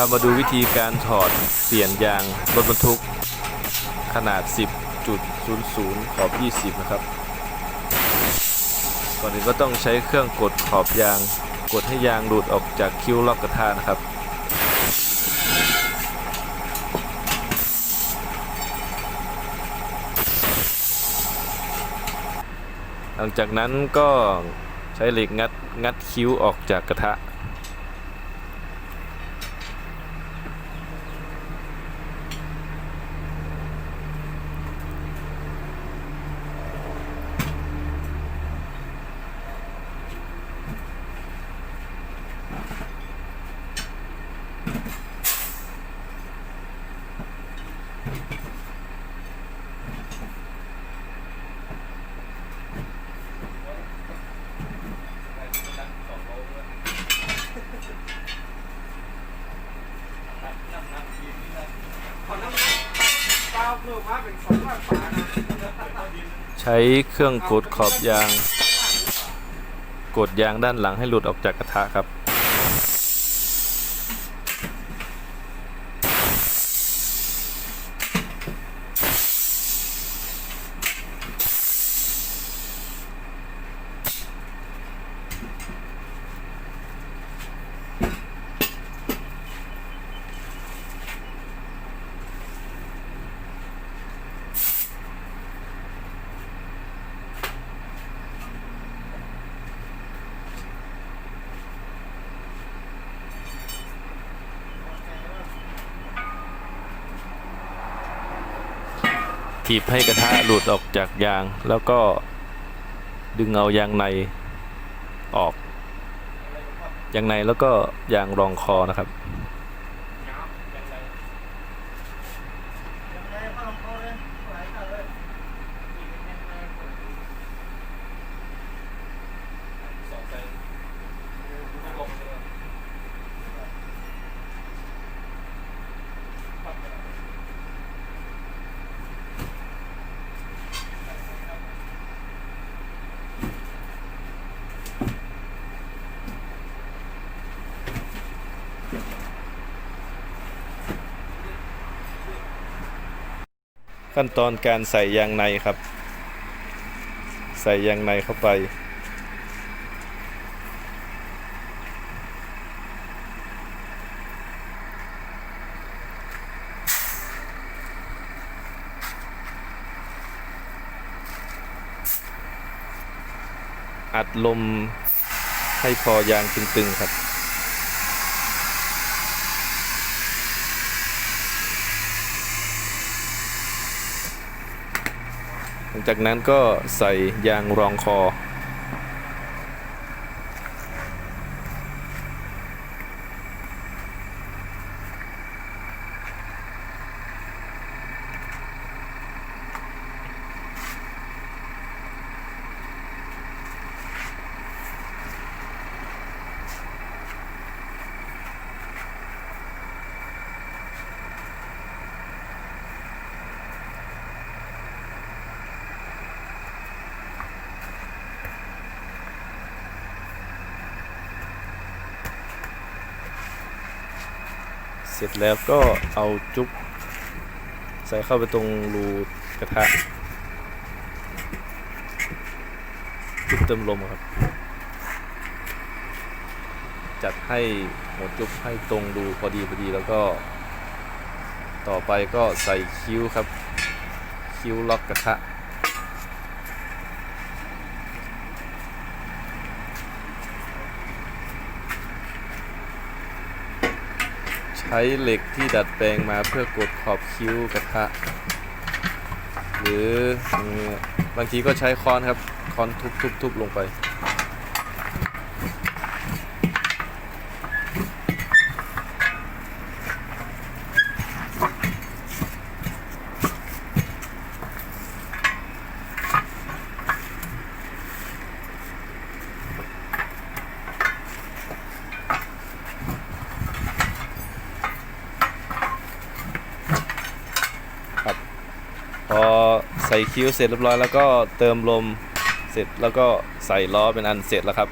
เรามาดูวิธีการถอดเปลี่ยนยางรถบรรทุกขนาด 10.00 ขอบ 20 นะครับ ก่อนอื่นก็ต้องใช้เครื่องกดขอบยาง กดให้ยางหลุดออกจากคิ้วล็อกกระทะนะครับ หลังจากนั้นก็ใช้เหล็กงัดงัดคิ้วออกจากกระทะ ใช้เครื่องกดขอบยาง กดยางด้านหลังให้หลุดออกจากกระทะครับ ถีบให้กระทะหลุดออกจากยาง แล้วก็ดึงเอายางในออก ยางในแล้วก็ยางรองคอนะครับ ขั้นตอนการใส่ยางในครับ ใส่ยางในเข้าไป อัดลมให้พอยางตึงๆครับ หลังจากนั้นก็ใส่ยางรองคอ สร็จแล้วก็เอาจุ๊บใส่เข้าไปตรงรูกระทะจุ๊บเติมลมครับ จัดให้หัวจุ๊บให้ตรงรูพอดีพอดีแล้วก็ ต่อไปก็ใส่คิ้วครับ คิ้วล็อกกระทะ ช้เหล็กที่ดัดแปลงมาเพื่อกดขอบคิ้วกระทะ หรือบางทีก็ใช้ค้อนครับค้อนทุบๆๆลงไป พอใส่คิ้วเสร็จเรียบร้อยแล้วก็เติมลมเสร็จแล้วก็ใส่ล้อเป็นอันเสร็จแล้วครับ